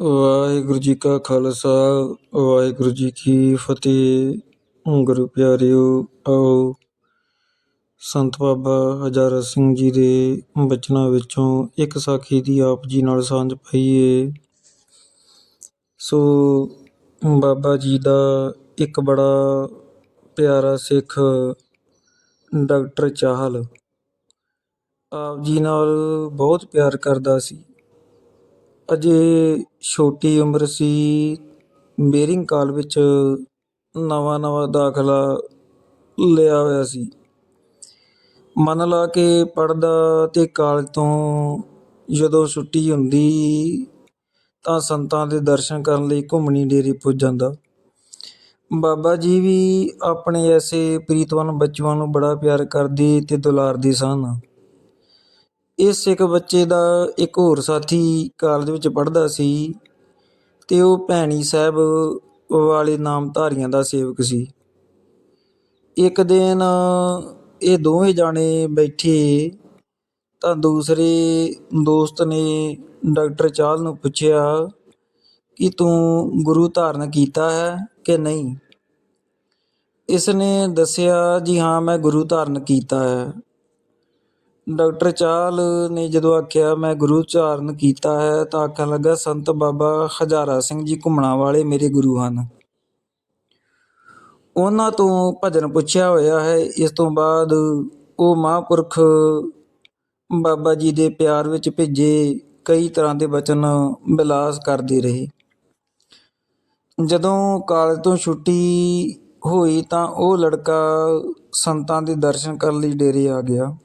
ਵਾਹਿਗੁਰੂ ਜੀ ਕਾ ਖਾਲਸਾ, ਵਾਹਿਗੁਰੂ ਜੀ ਕੀ ਫਤਿਹ। ਗੁਰੂ ਪਿਆਰਿਓ, ਆਓ। ਸੰਤ ਬਾਬਾ ਹਜ਼ਾਰਾ ਸਿੰਘ ਜੀ ਦੇ ਬਚਨਾਂ ਵਿੱਚੋਂ ਇੱਕ ਸਾਖੀ ਦੀ ਆਪ ਜੀ ਨਾਲ ਸਾਂਝ ਪਾਈਏ। ਸੋ ਬਾਬਾ ਜੀ ਦਾ ਇੱਕ ਬੜਾ ਪਿਆਰਾ ਸਿੱਖ ਡਾਕਟਰ ਚਾਹਲ ਆਪ ਜੀ ਨਾਲ ਬਹੁਤ ਪਿਆਰ ਕਰਦਾ ਸੀ। ਅਜੇ ਛੋਟੀ ਉਮਰ ਸੀ। ਬੇਰਿੰਗ ਕਾਲ ਵਿੱਚ ਨਵਾਂ ਨਵਾਂ ਦਾਖਲਾ ਲਿਆ ਹੋਇਆ ਸੀ। ਮਨ ਲਾ ਕੇ ਪੜ੍ਹਦਾ ਅਤੇ ਕਾਲਜ ਤੋਂ ਜਦੋਂ ਛੁੱਟੀ ਹੁੰਦੀ ਤਾਂ ਸੰਤਾਂ ਦੇ ਦਰਸ਼ਨ ਕਰਨ ਲਈ ਘੁੰਮਣੀ ਡੇਰੇ ਪੁੱਜ ਜਾਂਦਾ। ਬਾਬਾ ਜੀ ਵੀ ਆਪਣੇ ਐਸੇ ਪ੍ਰੀਤਵਨ ਬੱਚਿਆਂ ਨੂੰ ਬੜਾ ਪਿਆਰ ਕਰਦੇ ਤੇ ਦੁਲਾਰਦੇ ਸਨ। ਇਸ ਇੱਕ ਬੱਚੇ ਦਾ ਇੱਕ ਹੋਰ ਸਾਥੀ ਕਾਲਜ ਵਿੱਚ ਪੜ੍ਹਦਾ ਸੀ ਅਤੇ ਉਹ ਭੈਣੀ ਸਾਹਿਬ ਵਾਲੇ ਨਾਮਧਾਰੀਆਂ ਦਾ ਸੇਵਕ ਸੀ। ਇੱਕ ਦਿਨ ਇਹ ਦੋਵੇਂ ਜਾਣੇ ਬੈਠੇ ਤਾਂ ਦੂਸਰੇ ਦੋਸਤ ਨੇ ਡਾਕਟਰ ਚਾਹਲ ਨੂੰ ਪੁੱਛਿਆ ਕਿ ਤੂੰ ਗੁਰੂ ਧਾਰਨ ਕੀਤਾ ਹੈ ਕਿ ਨਹੀਂ? ਇਸ ਨੇ ਦੱਸਿਆ, ਜੀ ਹਾਂ, ਮੈਂ ਗੁਰੂ ਧਾਰਨ ਕੀਤਾ ਹੈ। ਡਾਕਟਰ ਚਾਹਲ ਨੇ ਜਦੋਂ ਆਖਿਆ, ਮੈਂ ਗੁਰੂ ਧਾਰਨ ਕੀਤਾ ਹੈ, ਤਾਂ ਆਖਣ ਲੱਗਾ, ਸੰਤ ਬਾਬਾ ਹਜ਼ਾਰਾ ਸਿੰਘ ਜੀ ਘੁੰਮਣਾ ਵਾਲੇ ਮੇਰੇ ਗੁਰੂ ਹਨ। ਉਹਨਾਂ ਤੋਂ ਭਜਨ ਪੁੱਛਿਆ ਹੋਇਆ ਹੈ, ਇਸ ਤੋਂ ਬਾਅਦ ਉਹ ਮਹਾਂਪੁਰਖ ਬਾਬਾ ਜੀ ਦੇ ਪਿਆਰ ਵਿੱਚ ਭਿੱਜੇ, ਕਈ ਤਰ੍ਹਾਂ ਦੇ ਬਚਨ ਬਿਲਾਸ ਕਰਦੇ ਰਹੇ। ਜਦੋਂ ਕਾਲਜ ਤੋਂ ਛੁੱਟੀ ਹੋਈ ਤਾਂ ਉਹ ਲੜਕਾ ਸੰਤਾਂ ਦੇ ਦਰਸ਼ਨ ਕਰਨ ਲਈ ਡੇਰੇ ਆ ਗਿਆ।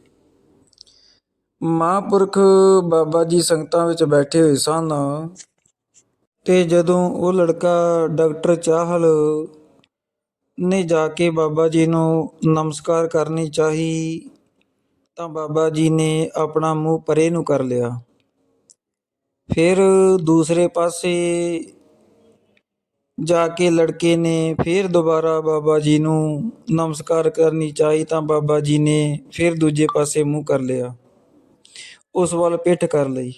ਮਹਾਂਪੁਰਖ ਬਾਬਾ ਜੀ ਸੰਗਤਾਂ ਵਿੱਚ ਬੈਠੇ ਹੋਏ ਸਨ। ਤੇ ਜਦੋਂ ਉਹ ਲੜਕਾ ਡਾਕਟਰ ਚਾਹਲ ਨੇ ਜਾ ਕੇ ਬਾਬਾ ਜੀ ਨੂੰ ਨਮਸਕਾਰ ਕਰਨੀ ਚਾਹੀ, ਤਾਂ ਬਾਬਾ ਜੀ ਨੇ ਆਪਣਾ ਮੂੰਹ ਪਰੇ ਨੂੰ ਕਰ ਲਿਆ। ਫਿਰ ਦੂਸਰੇ ਪਾਸੇ ਜਾ ਕੇ ਲੜਕੇ ਨੇ ਫਿਰ ਦੁਬਾਰਾ ਬਾਬਾ ਜੀ ਨੂੰ ਨਮਸਕਾਰ ਕਰਨੀ ਚਾਹੀ, ਤਾਂ ਬਾਬਾ ਜੀ ਨੇ ਫਿਰ ਦੂਜੇ ਪਾਸੇ ਮੂੰਹ ਕਰ ਲਿਆ। ਉਸ ਵੱਲ ਪਿੱਠ ਕਰ ਲਈ।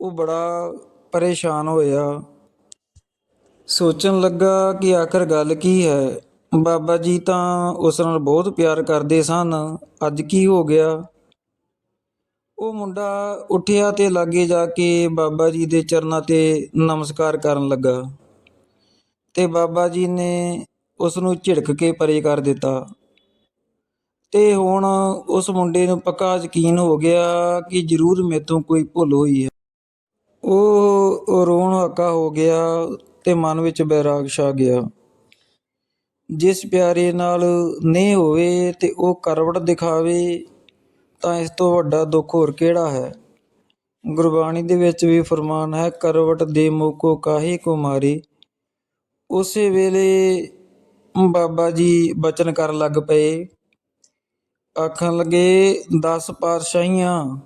ਉਹ ਬੜਾ ਪਰੇਸ਼ਾਨ ਹੋਇਆ। ਸੋਚਣ ਲੱਗਾ ਕਿ ਆਖਰ ਗੱਲ ਕੀ ਹੈ। ਬਾਬਾ ਜੀ ਤਾਂ ਉਸ ਨਾਲ ਬਹੁਤ ਪਿਆਰ ਕਰਦੇ ਸਨ। ਅੱਜ ਕੀ ਹੋ ਗਿਆ? ਉਹ ਮੁੰਡਾ ਉੱਠਿਆ ਤੇ ਲਾਗੇ ਜਾ ਕੇ ਬਾਬਾ ਜੀ ਦੇ ਚਰਨਾਂ ਤੇ ਨਮਸਕਾਰ ਕਰਨ ਲੱਗਾ। ਤੇ ਬਾਬਾ ਜੀ ਨੇ ਉਸ ਨੂੰ ਝਿੜਕ ਕੇ ਪਰੇ ਕਰ ਦਿੱਤਾ। ਤੇ ਹੁਣ ਉਸ ਮੁੰਡੇ ਨੂੰ ਪੱਕਾ ਯਕੀਨ ਹੋ ਗਿਆ ਕਿ ਜ਼ਰੂਰ ਮੇਤੋਂ ਕੋਈ ਭੁੱਲ ਹੋਈ ਹੈ। ਉਹ ਰੋਣ ਹੱਕਾ ਹੋ ਗਿਆ ਤੇ ਮਨ ਵਿੱਚ ਬੈਰਾਗ ਛਾ ਗਿਆ। ਜਿਸ ਪਿਆਰੇ ਨਾਲ ਨਹੀਂ ਹੋਵੇ ਤੇ ਉਹ ਕਰਵਟ ਦਿਖਾਵੇ, ਤਾਂ ਇਸ ਤੋਂ ਵੱਡਾ ਦੁੱਖ ਹੋਰ ਕਿਹੜਾ ਹੈ? ਗੁਰਬਾਣੀ ਦੇ ਵਿੱਚ ਵੀ ਫਰਮਾਨ ਹੈ, ਕਰਵਟ ਦੇ ਮੋਕੋ ਕਾਹੇ ਕੋ ਮਾਰੇ। ਉਸੇ ਵੇਲੇ ਬਾਬਾ ਜੀ ਬਚਨ ਕਰਨ ਲੱਗ ਪਏ। ਆਖਣ ਲੱਗੇ 10 ਪਾਤਸ਼ਾਹੀਆਂ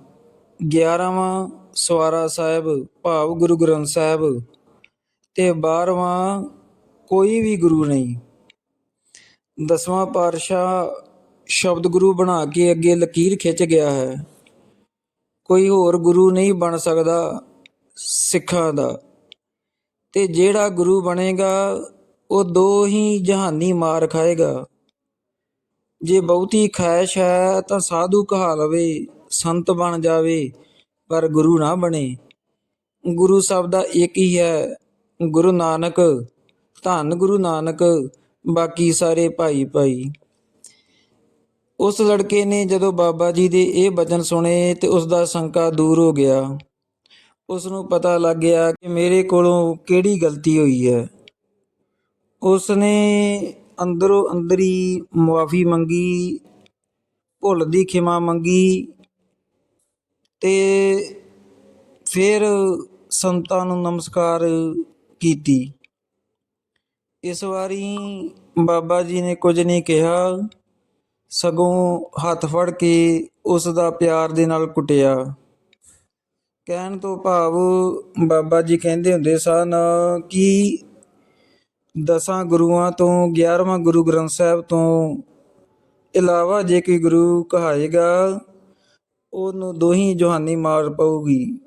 11ਵਾਂ ਸਵਾਰਾ ਸਾਹਿਬ, ਭਾਵ ਗੁਰੂ ਗ੍ਰੰਥ ਸਾਹਿਬ, ਤੇ 12ਵਾਂ ਕੋਈ ਵੀ ਗੁਰੂ ਨਹੀਂ। ਦਸਵਾਂ ਪਾਤਸ਼ਾਹ ਸ਼ਬਦ ਗੁਰੂ ਬਣਾ ਕੇ ਅੱਗੇ ਲਕੀਰ ਖਿੱਚ ਗਿਆ ਹੈ। ਕੋਈ ਹੋਰ ਗੁਰੂ ਨਹੀਂ ਬਣ ਸਕਦਾ ਸਿੱਖਾਂ ਦਾ। ਤੇ ਜਿਹੜਾ ਗੁਰੂ ਬਣੇਗਾ, ਉਹ ਦੋ ਹੀ ਜਹਾਨੀ ਮਾਰ ਖਾਏਗਾ। ਜੇ ਬਹੁਤੀ ਖੈਸ਼ ਹੈ ਤਾਂ ਸਾਧੂ ਕਹਾ ਲਵੇ, ਸੰਤ ਬਣ ਜਾਵੇ, ਪਰ ਗੁਰੂ ਨਾ ਬਣੇ। ਗੁਰੂ ਸਾਹਿਬ ਦਾ ਇੱਕ ਹੀ ਹੈ, ਗੁਰੂ ਨਾਨਕ। ਧੰਨ ਗੁਰੂ ਨਾਨਕ, ਬਾਕੀ ਸਾਰੇ ਭਾਈ ਭਾਈ। ਉਸ ਲੜਕੇ ਨੇ ਜਦੋਂ ਬਾਬਾ ਜੀ ਦੇ ਇਹ ਬਚਨ ਸੁਣੇ ਤੇ ਉਸ ਦਾ ਸ਼ੰਕਾ ਦੂਰ ਹੋ ਗਿਆ। ਉਸ ਨੂੰ ਪਤਾ ਲੱਗ ਗਿਆ ਕਿ ਮੇਰੇ ਕੋਲੋਂ ਕਿਹੜੀ ਗਲਤੀ ਹੋਈ ਹੈ। ਉਸ ਨੇ ਅੰਦਰੋਂ ਅੰਦਰ ਹੀ ਮੁਆਫੀ ਮੰਗੀ, ਭੁੱਲ ਦੀ ਖਿਮਾ ਮੰਗੀ ਤੇ ਫਿਰ ਸੰਤਾਂ ਨੂੰ ਨਮਸਕਾਰ ਕੀਤੀ। ਇਸ ਵਾਰੀ ਬਾਬਾ ਜੀ ਨੇ ਕੁਝ ਨਹੀਂ ਕਿਹਾ, ਸਗੋਂ ਹੱਥ ਫੜ ਕੇ ਉਸ ਦਾ ਪਿਆਰ ਦੇ ਨਾਲ ਕੁੱਟਿਆ। ਕਹਿਣ ਤੋਂ ਭਾਵ ਬਾਬਾ ਜੀ ਕਹਿੰਦੇ ਹੁੰਦੇ ਸਨ ਕਿ ਦਸਾਂ ਗੁਰੂਆਂ ਤੋਂ 11ਵਾਂ ਗੁਰੂ ਗ੍ਰੰਥ ਸਾਹਿਬ ਤੋਂ ਇਲਾਵਾ ਜੇ ਕੋਈ ਗੁਰੂ ਕਹਾਏਗਾ, ਉਹਨੂੰ ਦੋਹੀ ਜਹਾਨੀ ਮਾਰ ਪਊਗੀ।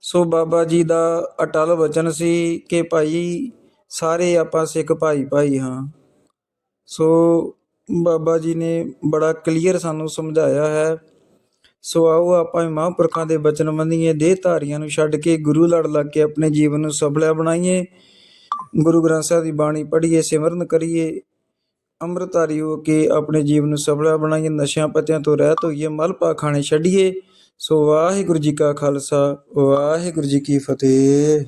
ਸੋ ਬਾਬਾ ਜੀ ਦਾ ਅਟਲ ਵਚਨ ਸੀ ਕਿ ਭਾਈ, ਸਾਰੇ ਆਪਾਂ ਸਿੱਖ ਭਾਈ ਭਾਈ ਹਾਂ। ਸੋ ਬਾਬਾ ਜੀ ਨੇ ਬੜਾ ਕਲੀਅਰ ਸਾਨੂੰ ਸਮਝਾਇਆ ਹੈ। ਸੋ ਆਓ ਆਪਾਂ ਮਹਾਂਪੁਰਖਾਂ ਦੇ ਬਚਨ ਮੰਨੀਏ ਦੇਹ ਧਾਰੀਆਂ ਨੂੰ ਛੱਡ ਕੇ ਗੁਰੂ ਲੜ ਲੱਗ ਕੇ ਆਪਣੇ ਜੀਵਨ ਨੂੰ ਸਫਲਾ ਬਣਾਈਏ। ਗੁਰੂ ਗ੍ਰੰਥ ਸਾਹਿਬ ਦੀ ਬਾਣੀ ਪੜ੍ਹੀਏ, ਸਿਮਰਨ ਕਰੀਏ ਅੰਮ੍ਰਿਤਧਾਰੀ ਹੋ ਕੇ ਆਪਣੇ ਜੀਵਨ ਨੂੰ ਸਫਲਾ ਬਣਾਈਏ, ਨਸ਼ਿਆਂ ਪੱਤਿਆਂ ਤੋਂ ਰਹਿਤ ਹੋਈਏ, ਮਲ ਪਾਖਾਣੇ ਛੱਡੀਏ। ਸੋ ਵਾਹਿਗੁਰੂ ਜੀ ਕਾ ਖਾਲਸਾ, ਵਾਹਿਗੁਰੂ ਜੀ ਕੀ ਫਤਿਹ।